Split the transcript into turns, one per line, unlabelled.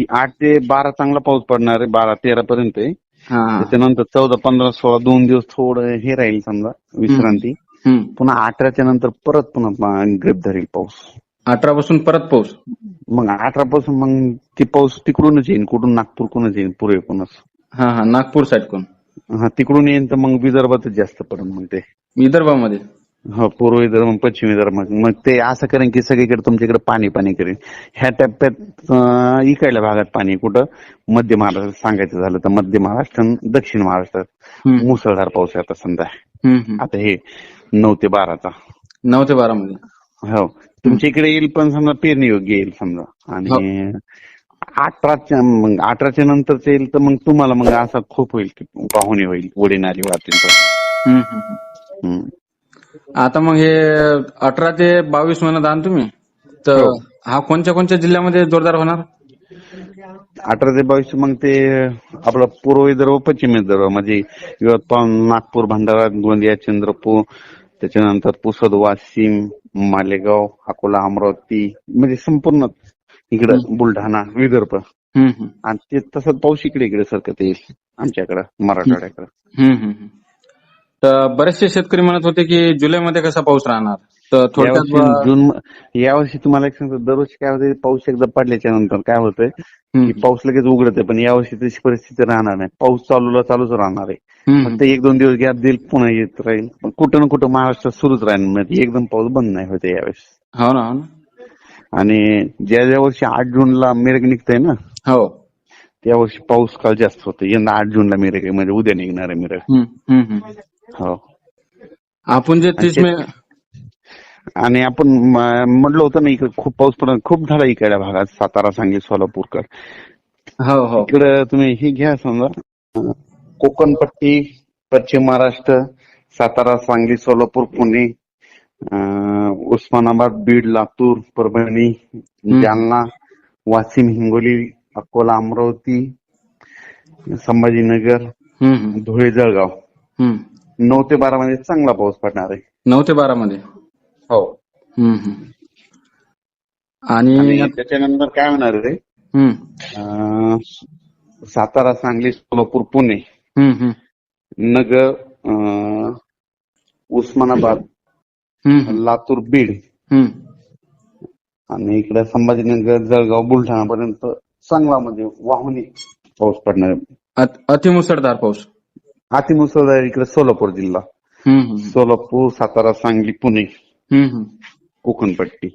ही आठ ते बारा चांगला पाऊस पडणार आहे बारा तेरा पर्यंत आहे. त्याच्यानंतर चौदा पंधरा सोळा दोन दिवस थोडं हे राहील समजा विश्रांती. पुन्हा अठराच्या नंतर परत पुन्हा ग्रेप धरेल पाऊस.
अठरा पासून परत पाऊस?
मग अठरा पासून मग ती पाऊस तिकडूनच येईल कुठून नागपूरकडूनच येईल पूर्वेकडूनच
हा हा नागपूर साईड कोण?
हा तिकडून येईल तर मग विदर्भातच जास्त पडेल मग ते.
विदर्भामध्ये?
हो पूर्व विदर्भ मग पश्चिम विदर्भ मग मग ते असं करेन की सगळीकडे तुमच्याकडे पाणी पाणी करेन. ह्या टप्प्यात इकडल्या भागात पाणी कुठं? मध्य महाराष्ट्र सांगायचं झालं तर मध्य महाराष्ट्र आणि दक्षिण महाराष्ट्रात. मुसळधार पाऊस आहे आता समजा. आता हे नऊ ते बाराचा.
नऊ ते बारा मध्ये.
हो. तुमच्या इकडे येईल पण समजा पेरणी योग्य येईल समजा. आणि अठराच्या मग अठराच्या नंतरचं येईल तर मग तुम्हाला मग असा खूप होईल की पाहुणे होईल उडी नाली वाहतील
आता मग हे अठरा ते बावीस म्हणत आहात तुम्ही तर
हो.
हा कोणत्या कोणत्या जिल्ह्यामध्ये जोरदार होणार
अठरा ते बावीस मग ते आपलं पूर्व विदर्भ पश्चिम विदर्भ म्हणजे यवतमाळ नागपूर भंडारा गोंदिया चंद्रपूर त्याच्यानंतर पुसद वाशिम मालेगाव अकोला अमरावती म्हणजे संपूर्ण इकडं बुलढाणा विदर्भ
हम्म, हम्म.
आणि ते तसं पाऊस इकडे इकडे सरकत येईल आमच्याकडं मराठवाड्याकडं
हम्म, हम्म, हम्म. तर बरेचसे शेतकरी म्हणत होते की जुलैमध्ये कसा पाऊस राहणार? तर थोडक्यात
यावर्षी जून यावर्षी तुम्हाला एक सांगतो दरवर्षी काय होते पाऊस एकदा पडल्याच्या नंतर काय होतंय
हम्म,
की पाऊस लगेच उघडते पण यावर्षी तशी परिस्थिती राहणार नाही. पाऊस चालूला चालूच राहणार आहे.
हम्म,
फक्त एक दोन दिवस गॅप देईल पुन्हा येत राहील. पण कुठं ना कुठं महाराष्ट्रात सुरूच राहील म्हणजे एकदम पाऊस बंद नाही होते यावेळेस
हो ना हो ना.
आणि ज्या ज्या वर्षी आठ जूनला मेरग निघतंय ना
हो.
त्या वर्षी पाऊस काळ जास्त होतो. यंदा आठ जूनला मेरग आहे म्हणजे उद्या निघणार आहे मेरग.
हम्म, हम्म, हम्म.
हो.
आपण जे तीस मे
आणि आपण म्हटलं होतं ना इकडे खूप पाऊस पडत खूप झाला इकडल्या भागात सातारा सांगली सोलापूरकर.
हो हो.
इकडे तुम्ही हे घ्या समजा. कोकणपट्टी पश्चिम महाराष्ट्र सातारा सांगली सोलापूर पुणे उस्मानाबाद बीड लातूर परभणी जालना वाशिम हिंगोली अकोला अमरावती संभाजीनगर धुळे जळगाव. नऊ ते बारा मध्ये चांगला पाऊस पडणार आहे.
नऊ ते बारा मध्ये?
हो.
हम्म, हम्म. आणि
आणि त्याच्यानंतर काय होणार आहे?
हम्म,
अं, सातारा सांगली सोलापूर पुणे.
हम्म, हम्म,
नगर अं, उस्मानाबाद
हम्म,
लातूर बीड.
हम्म.
आणि इकडे संभाजीनगर जळगाव बुलढाणा पर्यंत चांगला म्हणजे वाहुनी पाऊस पडणार आहे.
अत- अतिमुसळधार पाऊस.
अतिमुसळधार इकडे सोलापूर जिल्हा. सोलापूर सातारा सांगली पुणे. कोकणपट्टी.